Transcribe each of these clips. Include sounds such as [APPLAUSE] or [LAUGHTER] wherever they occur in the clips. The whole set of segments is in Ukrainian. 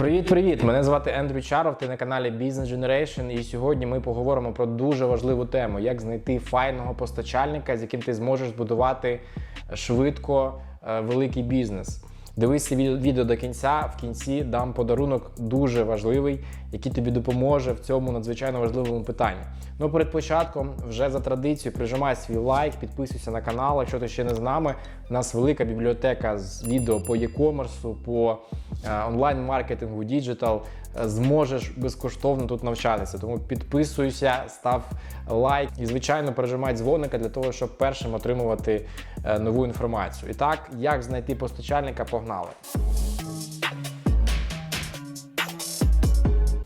Привіт-привіт! Мене звати Ендрю Чаров, ти на каналі Business Generation. І сьогодні ми поговоримо про дуже важливу тему: як знайти файного постачальника, з яким ти зможеш збудувати швидко е, великий бізнес. Відео- відео до кінця. В кінці дам подарунок дуже важливий, який тобі допоможе в цьому надзвичайно важливому питанні. Ну, перед початком, вже за традицією, прижимай свій лайк, підписуйся на канал. Якщо ти ще не з нами, у нас велика бібліотека з відео по e-commerce, по е, онлайн-маркетингу, діджитал. Зможеш безкоштовно тут навчатися. Тому підписуйся, став лайк і, звичайно, пережимай дзвоника для того, щоб першим отримувати е, нову інформацію. І так, як знайти постачальника, погнали.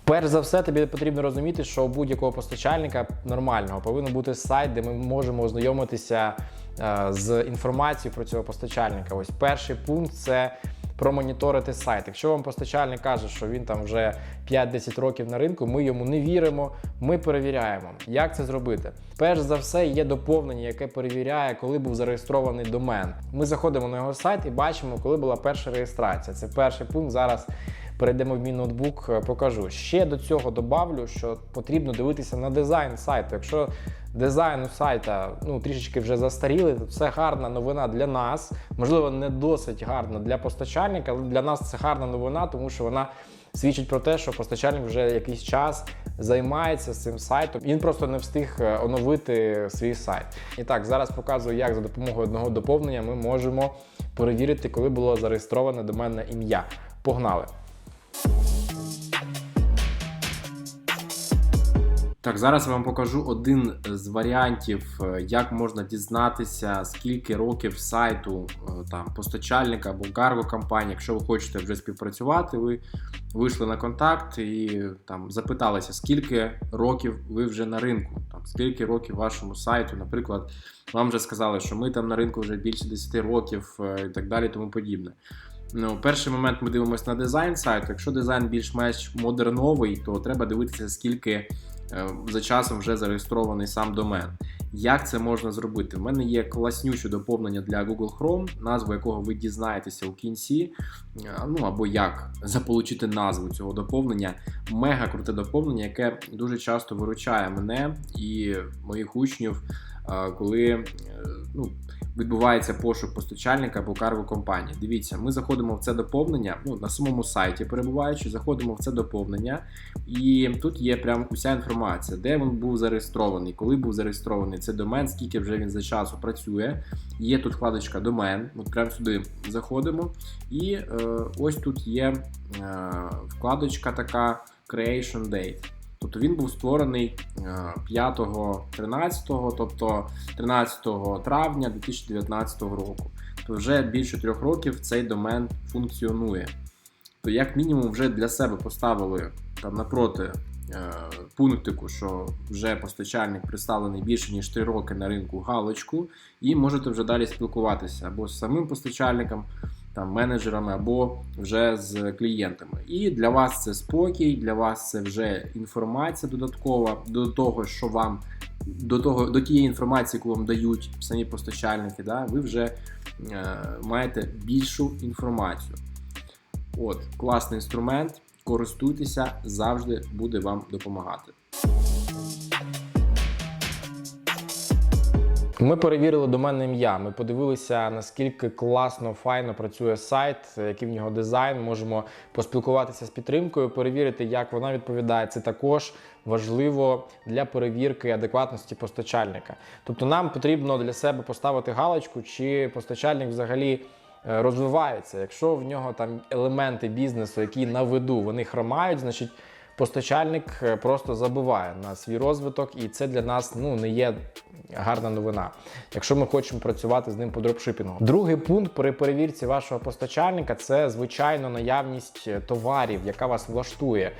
Перш за все, тобі потрібно розуміти, що у будь-якого постачальника нормального повинен бути сайт, де ми можемо ознайомитися е, з інформацією про цього постачальника. Ось перший пункт це промоніторити сайт. Якщо вам постачальник каже, що він там вже 5-10 років на ринку, ми йому не віримо, ми перевіряємо. Як це зробити? Перш за все, є доповнення, яке перевіряє, коли був зареєстрований домен. Ми заходимо на його сайт і бачимо, коли була перша реєстрація. Це перший пункт зараз. Перейдемо в мій ноутбук, е, покажу. Ще до цього добавлю, що потрібно дивитися на дизайн сайту. Якщо дизайн сайта ну, трішечки вже застарілий, то це гарна новина для нас. Можливо, не досить гарна для постачальника, але для нас це гарна новина, тому що вона свідчить про те, що постачальник вже якийсь час займається цим сайтом. Він просто не встиг е, оновити свій сайт. І так, зараз показую, як за допомогою одного доповнення ми можемо перевірити, коли було зареєстроване доменне ім'я. Погнали! Так, зараз я вам покажу один з варіантів, е, як можна дізнатися, скільки років сайту е, там постачальника або карго компанії. Якщо ви хочете вже співпрацювати, ви вийшли на контакт і там запиталися, скільки років ви вже на ринку, там скільки років вашому сайту, наприклад, вам вже сказали, що ми там на ринку вже більше 10 років е, і так далі, тому подібне. Ну, перший момент ми дивимося на дизайн сайту. Якщо дизайн більш-менш модерновий, то треба дивитися, скільки е, за часом вже зареєстрований сам домен. Як це можна зробити? В мене є класнюче доповнення для Google Chrome, назву якого ви дізнаєтеся у кінці. Е, Ну або як заполучити назву цього доповнення. Мега круте доповнення, яке дуже часто виручає мене і моїх учнів, е, коли е, ну, відбувається пошук постачальника або карго компанії. Дивіться, ми заходимо в це доповнення ну, на самому сайті, перебуваючи, заходимо в це доповнення, і тут є прям уся інформація, де він був зареєстрований, коли був зареєстрований цей домен, скільки вже він за часу працює. Є тут вкладочка домен. От прямо сюди заходимо, і е, ось тут є е, вкладочка така Creation Date. Тобто він був створений е, 5-13, тобто 13 травня 2019 року. То вже більше трьох років цей домен функціонує. То як мінімум вже для себе поставили там напроти е, пунктику, що вже постачальник представлений більше ніж 3 роки на ринку галочку, і можете вже далі спілкуватися або з самим постачальником, там менеджерами або вже з клієнтами. І для вас це спокій, для вас це вже інформація додаткова до того, що вам до того до тієї інформації, яку вам дають самі постачальники, да, ви вже е, маєте більшу інформацію. От, класний інструмент, користуйтеся, завжди буде вам допомагати. Ми перевірили доменне ім'я. Ми подивилися, наскільки класно, файно працює сайт, який в нього дизайн. Можемо поспілкуватися з підтримкою, перевірити, як вона відповідає. Це також важливо для перевірки адекватності постачальника. Тобто, нам потрібно для себе поставити галочку, чи постачальник взагалі. е, Розвивається, якщо в нього там елементи бізнесу, які на виду вони хромають, значить постачальник е, просто забиває на свій розвиток, і це для нас ну не є гарна новина, якщо ми хочемо працювати з ним по дропшипінгу. Другий пункт при перевірці вашого постачальника це звичайно наявність е, товарів, яка вас влаштує.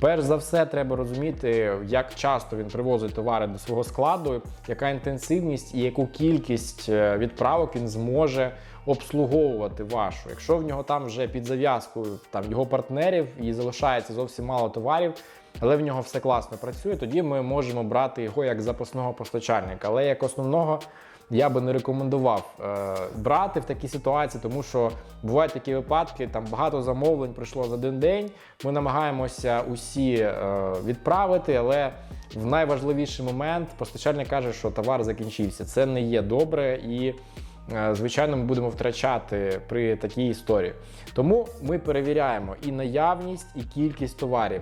Перш за все, треба розуміти, як часто він привозить товари до свого складу, яка інтенсивність і яку кількість е, відправок він зможе обслуговувати вашу. Якщо в нього там вже під зав'язкою там його партнерів і залишається зовсім мало товарів, але в нього все класно працює, тоді ми можемо брати його як запасного постачальника. Але як основного я би не рекомендував е, брати в такій ситуації, тому що бувають такі випадки, там багато замовлень прийшло за один день. Ми намагаємося усі е, відправити, але в найважливіший момент постачальник каже, що товар закінчився. Це не є добре і. Е, Звичайно, ми будемо втрачати при такій історії. Тому ми перевіряємо і наявність, і кількість товарів.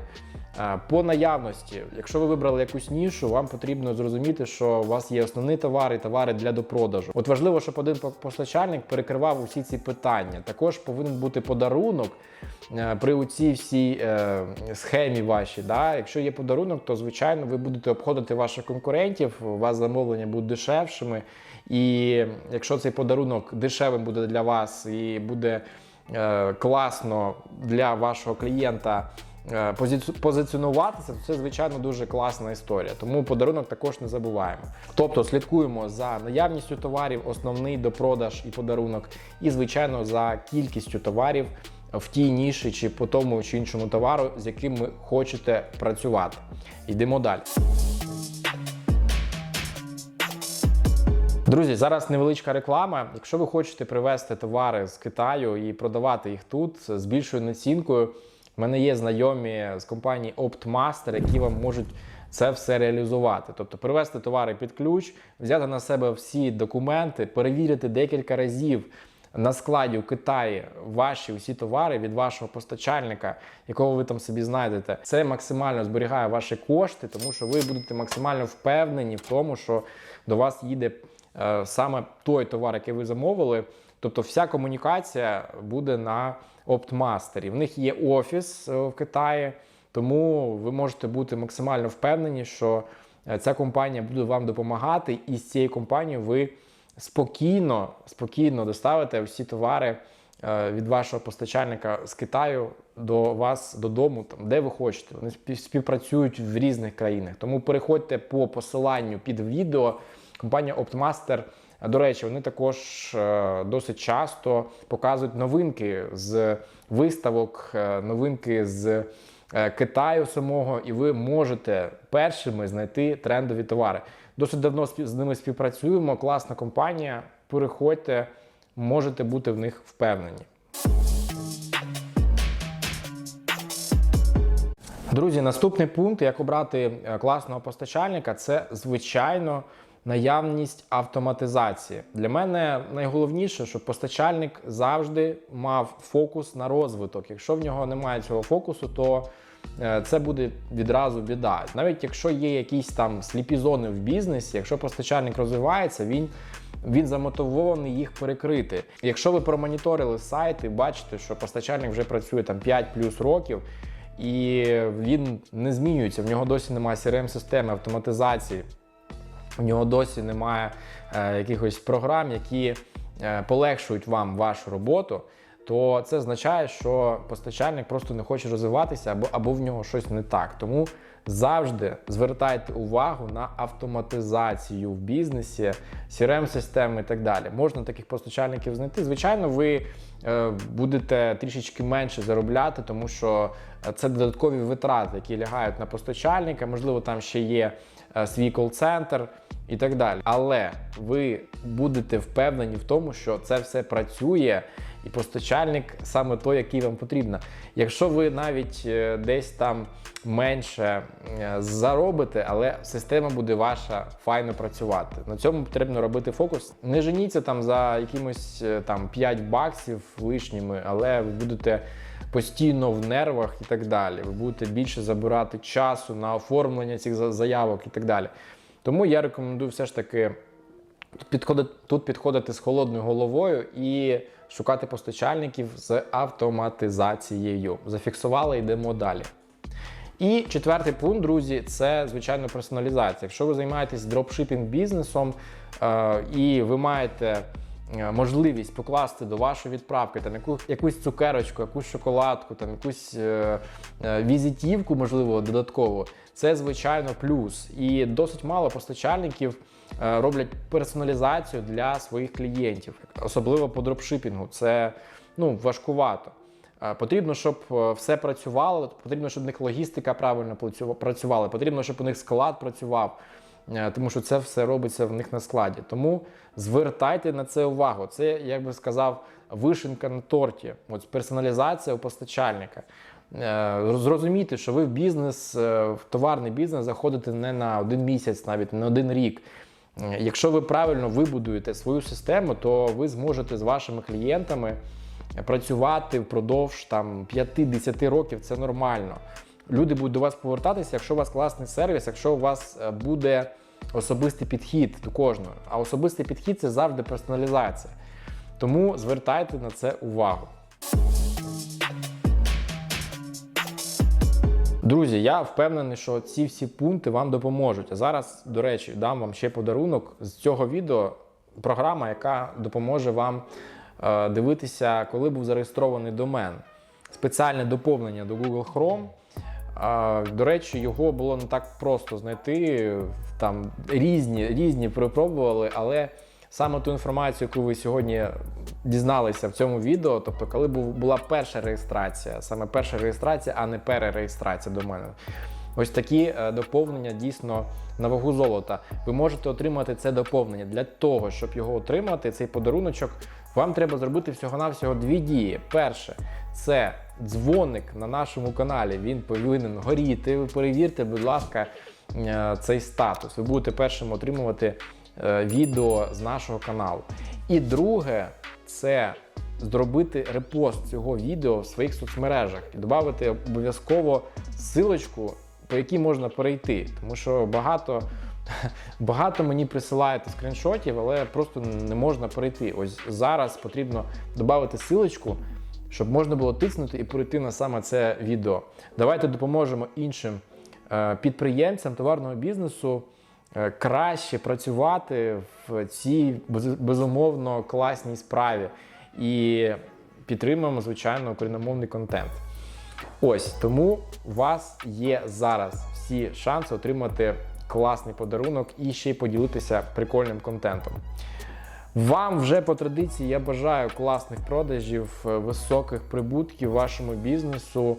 Е, По наявності, якщо ви вибрали якусь нішу, вам потрібно зрозуміти, що у вас є основні товари і товари для допродажу. От важливо, щоб один постачальник перекривав усі ці питання. Також повинен бути подарунок е, при цій всій е, схемі вашій. Да? Якщо є подарунок, то звичайно ви будете обходити ваших конкурентів, у вас замовлення будуть дешевшими. І якщо цей подарунок дешевим буде для вас і буде класно для вашого клієнта позиціонуватися, то це звичайно дуже класна історія. Тому подарунок також не забуваємо. Тобто слідкуємо за наявністю товарів, основний допродаж і подарунок, і звичайно за кількістю товарів в тій ніші чи по тому чи іншому товару, з яким ви хочете працювати. Йдемо далі. Друзі, зараз невеличка реклама. Якщо ви хочете привезти товари з Китаю і продавати їх тут з більшою націнкою, мене є знайомі з компанії Optmaster, які вам можуть це все реалізувати. Тобто привезти товари під ключ, взяти на себе всі документи, перевірити декілька разів на складі у Китаї ваші усі товари від вашого постачальника, якого ви там собі знайдете. Це максимально зберігає ваші кошти, тому що ви будете максимально впевнені в тому, що до вас їде е, саме той товар, який ви замовили. Тобто вся комунікація буде на Оптмастері. В них є офіс е, в Китаї, тому ви можете бути максимально впевнені, що е, ця компанія буде вам допомагати, і з цією компанією ви спокійно, спокійно доставите всі товари е, від вашого постачальника з Китаю до вас додому, там, де ви хочете. Вони спів- співпрацюють в різних країнах. Тому переходьте по посиланню під відео. Компанія Optmaster, до речі, вони також е, досить часто показують новинки з виставок, е, новинки з е, Китаю самого, і ви можете першими знайти трендові товари. Досить давно з ними співпрацюємо. Класна компанія. Переходьте, можете бути в них впевнені. Друзі, наступний пункт, як обрати класного постачальника, це звичайно наявність автоматизації. Для мене найголовніше, щоб постачальник завжди мав фокус на розвиток. Якщо в нього немає цього фокусу, то е, це буде відразу біда. Навіть якщо є якісь там сліпі зони в бізнесі, якщо постачальник розвивається, він він замотивований їх перекрити. Якщо ви промоніторили сайт і бачите, що постачальник вже працює там 5 плюс років, і він не змінюється, в нього досі немає crm системи автоматизації, у нього досі немає е, якихось програм, які е, полегшують вам вашу роботу, то це означає, що постачальник просто не хоче розвиватися або, або в нього щось не так. Тому завжди звертайте увагу на автоматизацію в бізнесі, crm системи і так далі. Можна таких постачальників знайти. Звичайно, ви е, будете трішечки менше заробляти, тому що е, це додаткові витрати, які лягають на постачальника. Можливо, там ще є свій кол-центр і так далі. Але ви будете впевнені в тому, що це все працює, і постачальник саме той, який вам потрібно. Якщо ви навіть е, десь там менше е, заробите, але система буде ваша файно працювати. На цьому потрібно робити фокус. Не женіться там за якимось е, там 5 баксів лишніми, але ви будете постійно в нервах і так далі. Ви будете більше забирати часу на оформлення цих заявок і так далі. Тому я рекомендую все ж таки підходити, тут підходити з холодною головою і шукати постачальників з автоматизацією. Зафіксували, йдемо далі. І четвертий пункт, друзі, це звичайно персоналізація. Якщо ви займаєтесь дропшипінг бізнесом е, і ви маєте можливість покласти до вашої відправки там яку, якусь цукерочку, якусь шоколадку, там якусь е, е, візитівку, можливо, додатково, це звичайно плюс. І досить мало постачальників е, роблять персоналізацію для своїх клієнтів, особливо по дропшипінгу. Це ну важкувато. Е, Потрібно, щоб е, все працювало, потрібно, щоб у них логістика правильно працювала, потрібно, щоб у них склад працював. Е, тому що це все робиться в них на складі. Тому звертайте на це увагу. Це, як би сказав, вишенка на торті. От персоналізація у постачальника. Е, Зрозумійте, що ви в бізнес, е, в товарний бізнес заходите не на один місяць, навіть не на один рік. Якщо ви правильно вибудуєте свою систему, то ви зможете з вашими клієнтами працювати впродовж там 5-10 років. Це нормально. Люди будуть до вас повертатися, якщо у вас класний сервіс, якщо у вас е, буде особистий підхід до кожного. А особистий підхід це завжди персоналізація. Тому звертайте на це увагу. Друзі, я впевнений, що ці всі пункти вам допоможуть. А зараз, до речі, дам вам ще подарунок з цього відео. Програма, яка допоможе вам е, дивитися, коли був зареєстрований домен. Спеціальне доповнення до Google Chrome. До речі, його було не так просто знайти. Там різні, різні перепробували, але саме ту інформацію, яку ви сьогодні дізналися в цьому відео, тобто, коли була перша реєстрація, саме перша реєстрація, а не перереєстрація до мене. Ось такі е, доповнення дійсно на вагу золота. Ви можете отримати це доповнення. Для того, щоб його отримати, цей подаруночок, вам треба зробити всього-навсього дві дії. Перше, це дзвоник на нашому каналі. Він повинен горіти. Ви перевірте, будь ласка, е, цей статус. Ви будете першим отримувати е, відео з нашого каналу. І друге, це зробити репост цього відео в своїх соцмережах і додати обов'язково силочку, по якій можна перейти. Тому що багато, [LAUGHS] багато мені присилаєте скріншотів, але просто не можна перейти. Ось зараз потрібно додати силочку, щоб можна було тиснути і перейти на саме це відео. Давайте допоможемо іншим е, підприємцям товарного бізнесу е, краще працювати в цій безумовно класній справі і підтримуємо, звичайно, україномовний контент. Ось тому у вас є зараз всі шанси отримати класний подарунок і ще й поділитися прикольним контентом. Вам вже по традиції я бажаю класних продажів, е, високих прибутків вашому бізнесу,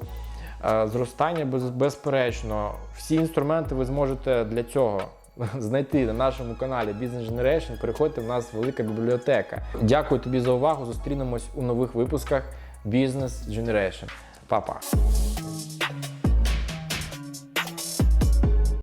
е, зростання без, безперечно. Всі інструменти ви зможете для цього [LAUGHS] знайти на нашому каналі Business Generation. Переходьте в нас велика бібліотека. Дякую тобі за увагу. Зустрінемось у нових випусках Business Generation. Па-па!